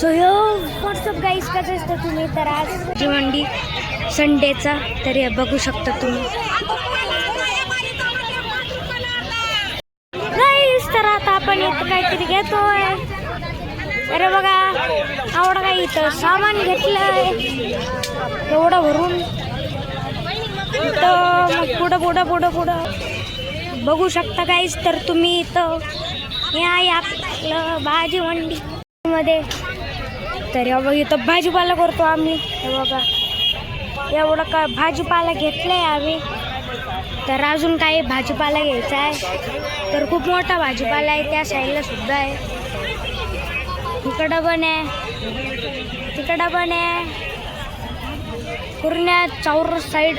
So यो WhatsApp गाईस कसं असतं तुम्ही? तर आज भिवंडी संडेचा तरी हे बघू शकता तुम्ही. गाईस तर आता आपण इथं काहीतरी घेतोय. अरे बघा आवड काय इथं? सामान घेतलंय. एवढं भरून. इथं मग पुढं पुढं पुढं पुढं. बघू शकता काहीच तर तुम्ही इथं या आहे आपलं भाजी मंडी मध्ये. तर हे बघा इथं भाजीपाला करतो आम्ही. हे बघा. एवढं का भाजीपाला घेतलाय आम्ही. तर अजून काही भाजीपाला घ्यायचा आहे. तर खूप मोठा भाजीपाला आहे त्या साईडला सुद्धा आहे. इकडं पण आहे. तिकडं पण आहे. पूर्ण चौर साईड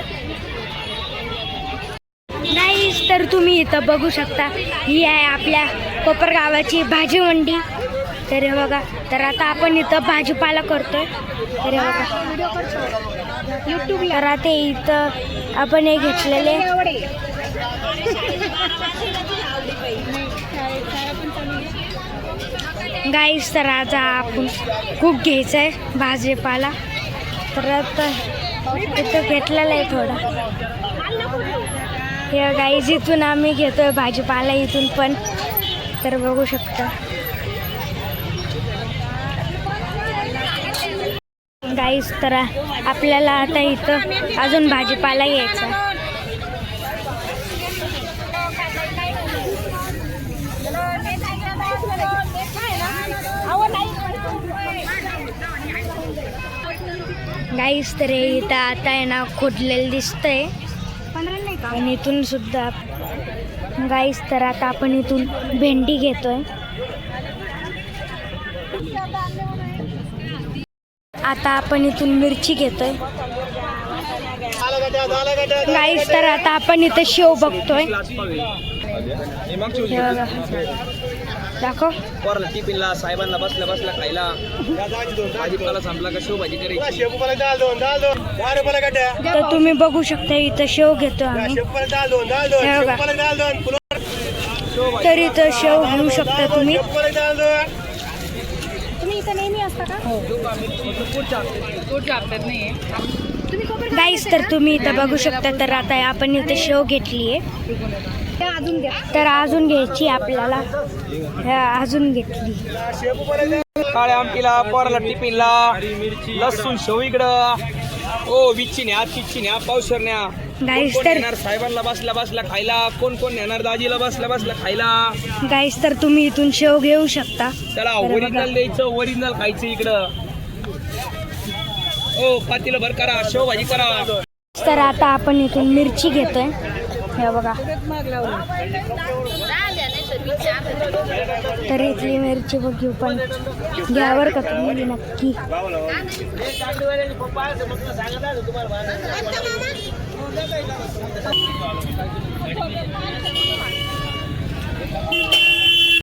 नाही तर तुम्ही इथं बघू शकता. ही आहे आपल्या कोपरगावाची भाजी मंडी तर हे बघा तर आता आपण इथं भाजीपाला करतोय. तर हे बघा. यूट्यूब तर आता इथं आपण हे घेतलेले. गाईस तर आज आपण खूप घ्यायचं आहे भाजीपाला. तर आता इथं घेतलेला आहे थोडा. हे गाईज इथून आम्ही घेतोय भाजीपाला इथून पण. तर बघू शकता. गाईस तर आपल्याला आता इथं अजून भाजीपाला यायचा. गाईस तर इथं आता आहे ना खोदलेलं दिसतंय. आणि इथून सुद्धा गाईस तर आता आपण इथून भेंडी घेतोय. आता आपण इथून मिरची घेतोय. गाईस तर आता आपण इथं शेव बघतोय. हे बघा. दाखव. पोराला टिफिनला साहेबांना बसल्या बसल्या खायला. भाजीपाला संपला का शेवभाजी करायची? तर तुम्ही बघू शकता इथं शेव घेतो आम्ही. हे बघा. तर इथं शेव घेऊ शकता तुम्ही. इथं नेहमी असता का? गाईस तर तुम्ही इथं बघू शकता तर आता आपण इथं शेव घेतली आहे तर अजून घ्यायची आपल्याला. हे अजून घेतली. काळ्या आमटीला पोराला टिफिनला लसूण शेव इकडं. ओ विच्ची न्या पावसर न्या गाईस तर नेणार साहेबांना बसल्या बसल्या खायला. कोण कोण नेणार? दाजीला बसल्या बसल्या खायला. गाईस तर तुम्ही इथून शेव घेऊ शकता. त्याला. ओरिजिनल द्यायचं ओरिजिनल खायचं इकडं. ओ पातीला भर करा शेवभाजी करा. तर आता आपण इथून मिरची घेतोय. हे बघा. तर इथली मिरची बघ घेऊ पण घ्यावर का तुम्ही नक्की. できてる。